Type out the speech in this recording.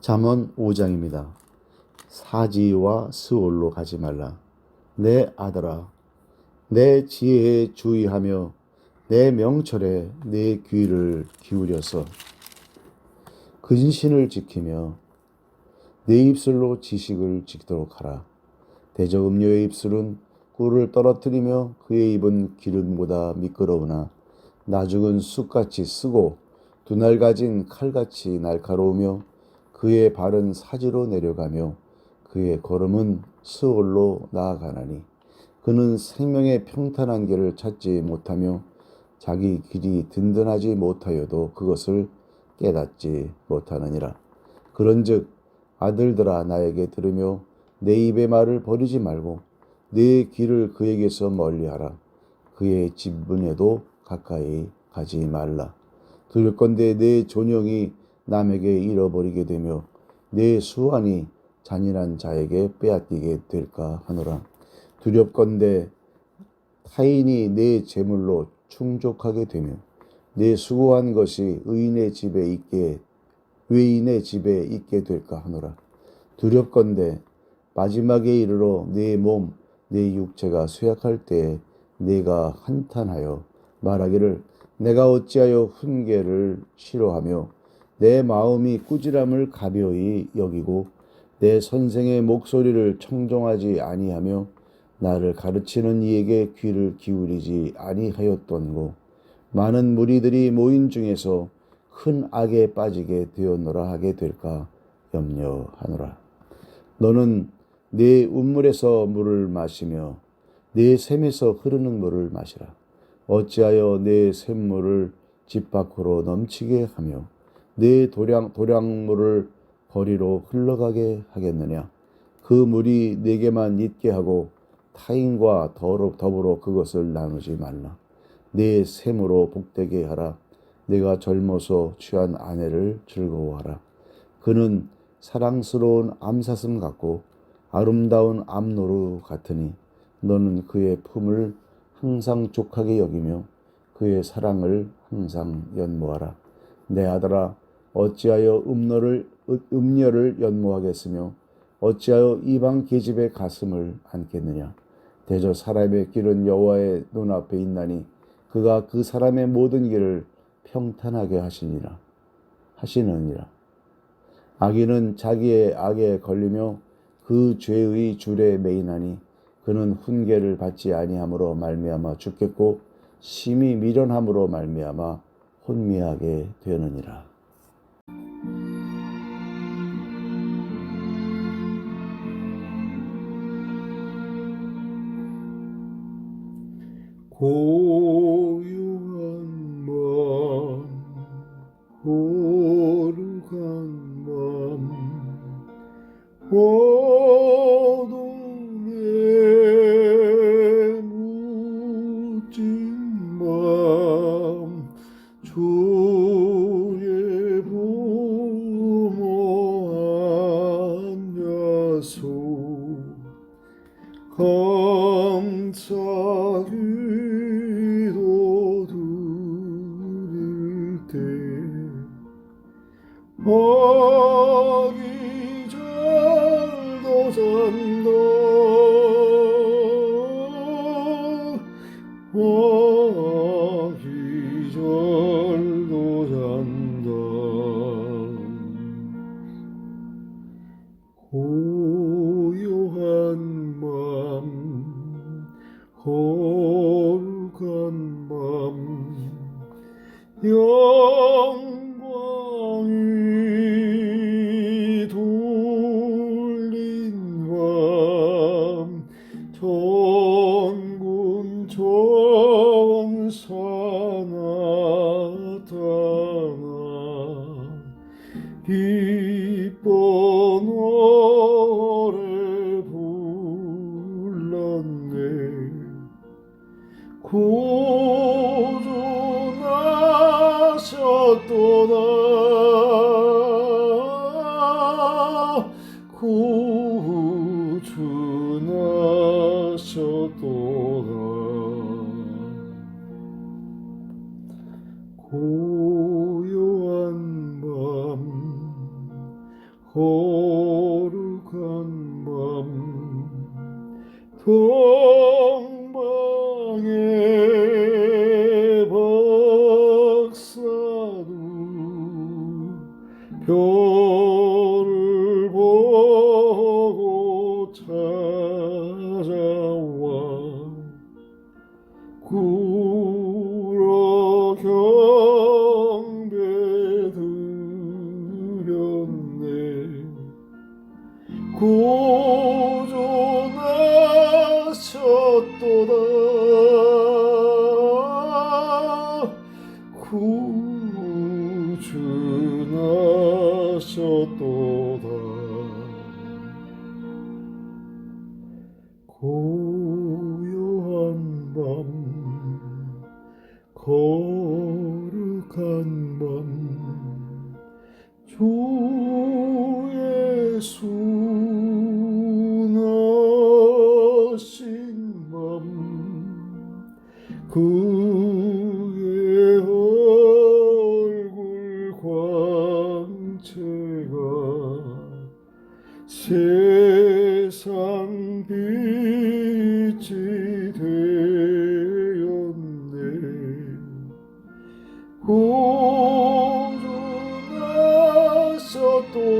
잠언 5장입니다. 사지와 스올로 가지 말라. 내 아들아, 내 지혜에 주의하며 내 명철에 내 귀를 기울여서 근신을 지키며 내 입술로 지식을 지키도록 하라. 대저 음료의 입술은 꿀을 떨어뜨리며 그의 입은 기름보다 미끄러우나 나죽은 쑥같이 쓰고 두날 가진 칼같이 날카로우며 그의 발은 사지로 내려가며 그의 걸음은 스올로 나아가나니 그는 생명의 평탄한 길을 찾지 못하며 자기 길이 든든하지 못하여도 그것을 깨닫지 못하느니라. 그런즉 아들들아 나에게 들으며 내 입의 말을 버리지 말고 내 길을 그에게서 멀리하라. 그의 집문에도 가까이 가지 말라. 들건대 내 존영이 남에게 잃어버리게 되며 내 수완이 잔인한 자에게 빼앗기게 될까 하노라. 두렵건대 타인이 내 재물로 충족하게 되며 내 수고한 것이 의인의 집에 있게 외인의 집에 있게 될까 하노라. 두렵건대 마지막에 이르러 내 몸, 내 육체가 쇠약할 때에 내가 한탄하여 말하기를 내가 어찌하여 훈계를 싫어하며 내 마음이 꾸지람을 가벼이 여기고 내 선생의 목소리를 청종하지 아니하며 나를 가르치는 이에게 귀를 기울이지 아니하였던고 많은 무리들이 모인 중에서 큰 악에 빠지게 되었노라 하게 될까 염려하노라. 너는 내 운물에서 물을 마시며 내 샘에서 흐르는 물을 마시라. 어찌하여 내 샘물을 집 밖으로 넘치게 하며 내 도량 도량물을 거리로 흘러가게 하겠느냐? 그 물이 내게만 있게 하고 타인과 더불어 그것을 나누지 말라. 내 샘으로 복되게 하라. 내가 젊어서 취한 아내를 즐거워하라. 그는 사랑스러운 암사슴 같고 아름다운 암노루 같으니 너는 그의 품을 항상 족하게 여기며 그의 사랑을 항상 연모하라. 내 아들아 어찌하여 음노를 음녀를 연모하겠으며 어찌하여 이방 계집의 가슴을 안겠느냐? 대저 사람의 길은 여호와의 눈앞에 있나니 그가 그 사람의 모든 길을 평탄하게 하시니라. 하시느니라. 악인은 자기의 악에 걸리며 그 죄의 줄에 매이나니 그는 훈계를 받지 아니함으로 말미암아 죽겠고 심히 미련함으로 말미암아 혼미하게 되느니라. 고요한 밤 고룩한 밤 때. 잔다 아기 잘도 잔다 고요한 영 거룩한 밤 세상 빛이 되었네. 고로 나서 또